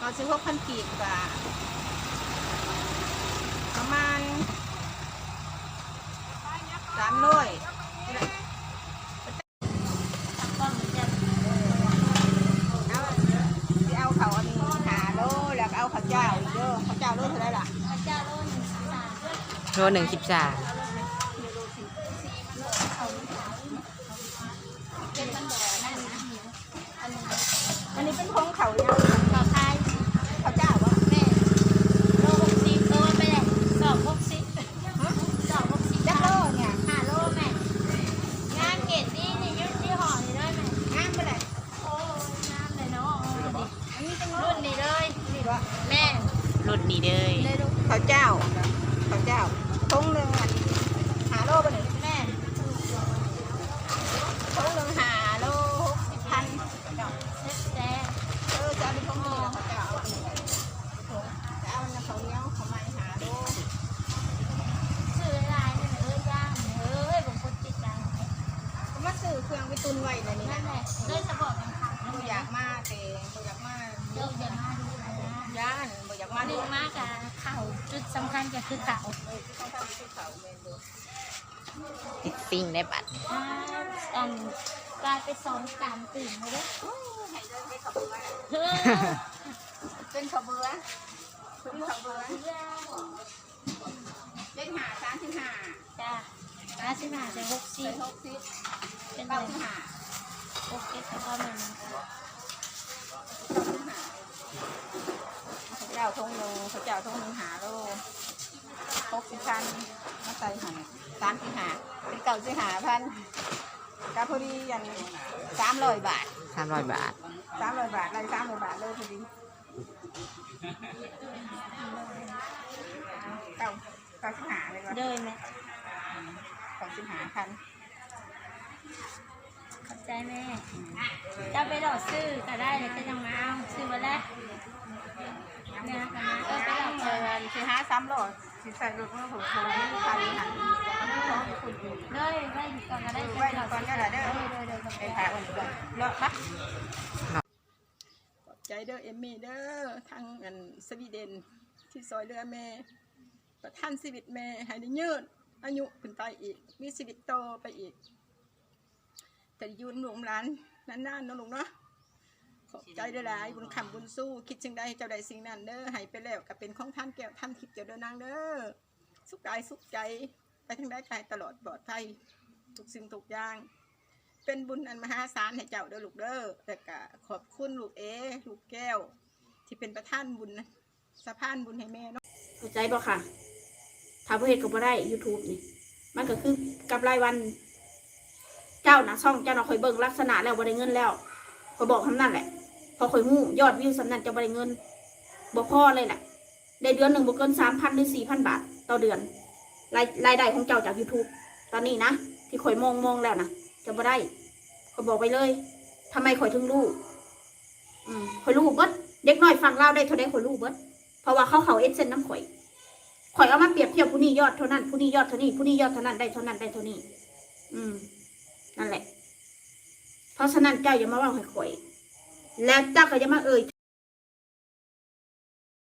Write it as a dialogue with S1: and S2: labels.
S1: เราซื้อพวกพันกีบกับประมาณสามร้อย
S2: ก็เหมือนจะ
S1: เอาสิเอาเขาอันนี้หาโลแล้วก็เอาข้าวเจ้าอีกเด้อข้าวเจ้าโลเท่าไหรล่ะ
S2: พระเจ้าโลหนึ่งสามด้วย
S3: โลหนึ่งสิบสาม
S2: เป็นมันบ่อนั่นนะหิวอันนี้
S1: อันนี้เป็นของเขาเนี่ย
S2: ขอทาย
S1: ข้าวเจ้าวะ
S2: แม่โลหกสิบโลไปเลยสองหกสิบสองหกสิบ
S1: จักโลเนี่ย
S2: ห้าโลแม่งานเกตนี่นี่ยุ่ที่ห่อนี่ด้วยแม่
S1: งามไปเลย
S2: โอ้ยงามเลยเนาะ
S1: อันนี้เป็น
S2: รุ่นนี้เลย
S1: นี่วะ
S2: แม่
S3: รุ่นนี้เลย
S2: เลย
S1: ข้าวเจ้าข้าวเจ้าทงหนึ่งอันหาโลไปเลย
S2: แม่
S1: ทงหนึ่งหาโลหกสิบพัน
S2: เซ็ตแซ่
S1: เออจะเอาเป็นทงนี้แล้วข้าวเจ้าเอาอันนี้จะเอาอันเขาวเหนี้ยวเขาไม่หาโล
S2: ซื้อลายนี่เอ้ยย่างเอ้ยผมคนติดใจ
S1: ก็มาซื้อเครื่องไปตุนไว้ในนี้
S2: นั่
S1: น
S2: แหละเลยจะบอกเป็นคำ
S1: บ่อยากมาแต่อยากมา
S2: เยวจะมาดู
S1: ย่านบ่อยาก
S2: มา
S1: มา
S2: ดู
S1: ดู
S2: มากอะเข่าจุดสำคัญก็คือเข่า
S1: เออที่ต้องทำที่เขาเมนดู
S3: ติดซิ่งได้บัตร
S2: อ่าอันกลายไปสองสามตื่นเลยเด้อ
S1: โอ้ยให้เดินไปขับเรือ
S2: เฮ้ย
S1: เป็นขับเรือเป็นขับเรือเล่นหาสามสิบห้า
S2: จ้าห้าสิบห้าจะหกสิ
S1: เป็
S2: บ
S1: นหกสิบ
S2: เป็น
S1: เก้า
S2: แบบ
S1: สิบห้า
S2: โอเคแต่ก็มัน
S1: เก้ จ้าทงหนึ่งพระเจ้าทงหนึ่งหาโลหกสิบพันมาใส่หันสามสิบห้าเป็นเก้าสิบห้าพันกาพอดีอย่างสามร้อยบาท
S3: สามร้อยบาท
S1: สามร้อยบาทไรสามร้อยบาทเลยพอดีเก้าเก้าสิบห้าเลยก่อน
S2: เดินไหม
S1: เก้าสิบห้าพัน
S2: ขอบใจแม่จะไปหลอดซื้อก็ได้เลยก็ยังมาเอาซื้อมาแล้วเนี่ยกันมาเออไปหลอด
S1: เอ
S2: เจอ
S1: อสิห้าสามร้อสิใส่รถมาผมผมไม่ใส่หันน้องคุณอยู่
S2: เลยไว้ก่อนก็ได้
S1: ไว้ก่อนก็ได้เด้อ
S2: เลยเลยเลย
S1: ไปถ่ายวันก่อนเลาะปะขอบใจเด้อเอมมี่เด้อทางอันสวีเดนที่ซอยเรือแม่ประท่านชีวิตแม่ให้ได้ยืดอายุขึ้นไปอีก มีชีวิตโตไปอีก แต่ยืนหนุ่มร้านนานๆเนาะลุงเนาะ ใจได้หลายบุญคำบุญสู้ คิดจึงได้เจ้าใดสิ่งนั้นเด้อให้ไปแล้วก็เป็นของท่านแก้วท่านทิพย์เจ้าเดินนางเด้อสุขกายสุขใจไปทางใดไปตลอดปลอดภัยทุกสิ่งทุกอย่าง เป็นบุญอันมหาศาลให้เจ้าเด้อลูกเด้อแต่ก็ขอบคุณลูกเอลูกแก้ว ที่เป็นประธานบุญนะสะพานบุญให้แม่เนาะ
S4: เข้าใจบ่ค่ะถ้าบ่อเฮ็ดก็บ่ได้ YouTube นี่ มันก็คือกับรายวัน เจ้านะช่องเจ้านะคอยเบิ่งลักษณะแล้วบ่ได้เงินแล้วคอยบอกคำนั้นแหละ พอคอยฮู้ยอดวิวสำนั้นจะบ่ได้เงินบ่พอเลยแหละได้เดือนหนึ่งบ่เกิน3,000หรือ4,000บาท ต่อเดือน รายรายได้ของเจ้าจาก YouTube ตอนนี้นะ ที่คอยมองมองแล้วนะจะบ่ได้ก็บอกไปเลยทำไมคอยถึงรู้อืมคอยรู้เบิดเด็กน้อยฟังเล่าได้เท่าใดคอยรู้เบิดเพราะว่าเขาเขาเอ็นเซนน้ำข่อยข่อยเอามาเปรียบเทียบผู้นี้ยอดเท่านั้นผู้นี้ยอดเท่านี้ผู้นี้ยอดเท่านั้นได้เท่านั้นได้เท่านี้ อืม นั่นแหละ เพราะฉะนั้นเจ้าอย่ามาว่าให้ข่อย แล้วเจ้าก็อย่ามาเอ่ย